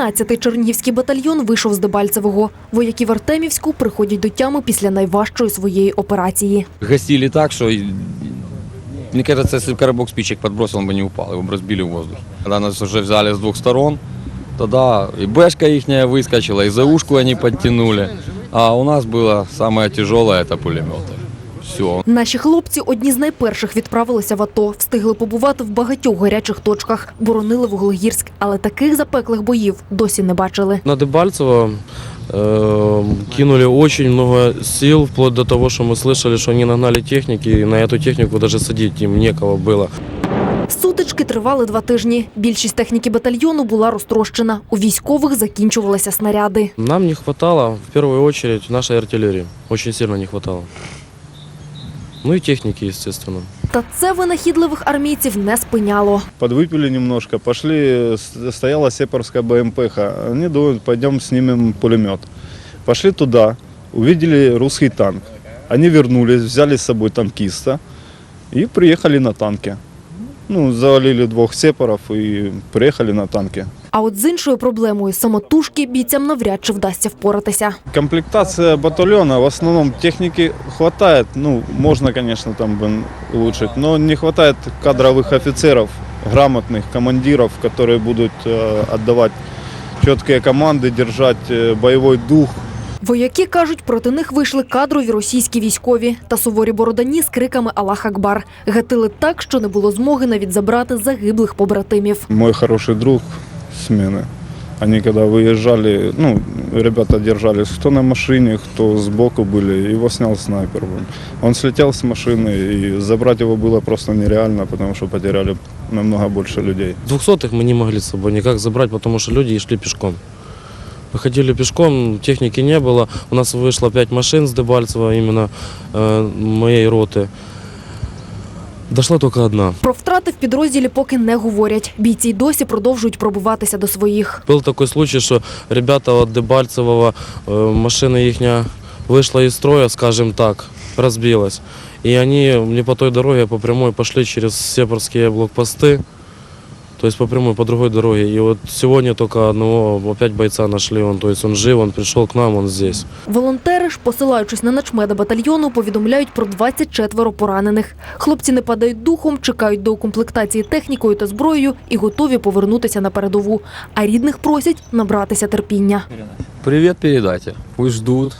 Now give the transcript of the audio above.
13-й Чернігівський батальйон вийшов з Дебальцевого. Вояки в Артемівську приходять до тями після найважчої своєї операції. Гасили так, что, и- мне кажется, если бы коробок спичек подбросил, он бы не упал, его бы разбили в воздух. Когда нас уже взяли с двух сторон, тогда и бэшка ихняя выскочила, и за ушку они подтянули. А у нас было самое тяжелое – это пулеметы. Все, Наші хлопці одні з найперших відправилися в АТО, встигли побувати в багатьох гарячих точках, боронили Вуглегірськ, але таких запеклих боїв досі не бачили. На Дебальцево э, кинули очень много сил, вплоть до того, что мы слышали, что они нагнали техники, и на эту технику даже садить им некого было. Сутички тривали два тижні. Більшість техніки батальйону була розтрощена. У військових закінчувалися снаряди. Нам не хватало, в первую очередь, нашей артиллерии. Очень сильно не хватало. Ну и техники, естественно. Та це винахідливих армійців не спиняло. Подвыпили немножко, пошли, стояла сепарская БМПХ. Они думают, пойдем снимем пулемет. Пошли туда, увидели русский танк. Они вернулись, взяли с собой танкиста и приехали на танке. Ну, завалили двух сепаров и приехали на танке. А от з іншою проблемою самотужки бійцям навряд чи вдасться впоратися. Комплектация батальона, в основном техники хватает, ну, можно, конечно, там бы улучшить, но не хватает кадровых офицеров, грамотных командиров, которые будут э, отдавать четкие команды, держать э, боевой дух. Вояки кажуть, проти них вийшли кадрові російські військові та суворі бородані з криками Аллах Акбар. Гатили так, що не було змоги навіть забрати загиблих побратимів. Мой хороший друг смены, они когда выезжали, ну, ребята держались кто на машине, кто сбоку были, его снял снайпер. блин. Он слетел с машины, и забрать его было просто нереально, потому что потеряли намного больше людей. Двухсотых мы не могли с собой никак забрать, потому что люди шли пешком. Мы ходили пешком, техники не было. У нас вышло пять машин с Дебальцева, именно э, моей роты. Дошла только одна. Про втрати в підрозділі поки не говорять. Бійці й досі продовжують пробиватися до своїх. Был такой случай, что ребята от Дебальцевого, э, машина их вышла из строя, скажем так, разбилась. И они не по той дороге, а по прямой пошли через сепарские блокпосты. То есть по прямой, по другой дороге. И вот сегодня только одного опять бойца нашли. Он, то есть он жив, он пришел к нам, он здесь. Волонтери ж, посилаючись на начмеда батальйону, повідомляють про 24 поранених. Хлопці не падають духом, чекають до укомплектації технікою та зброєю і готові повернутися на передову. А рідних просять набратися терпіння. привет передайте, пусть ждут,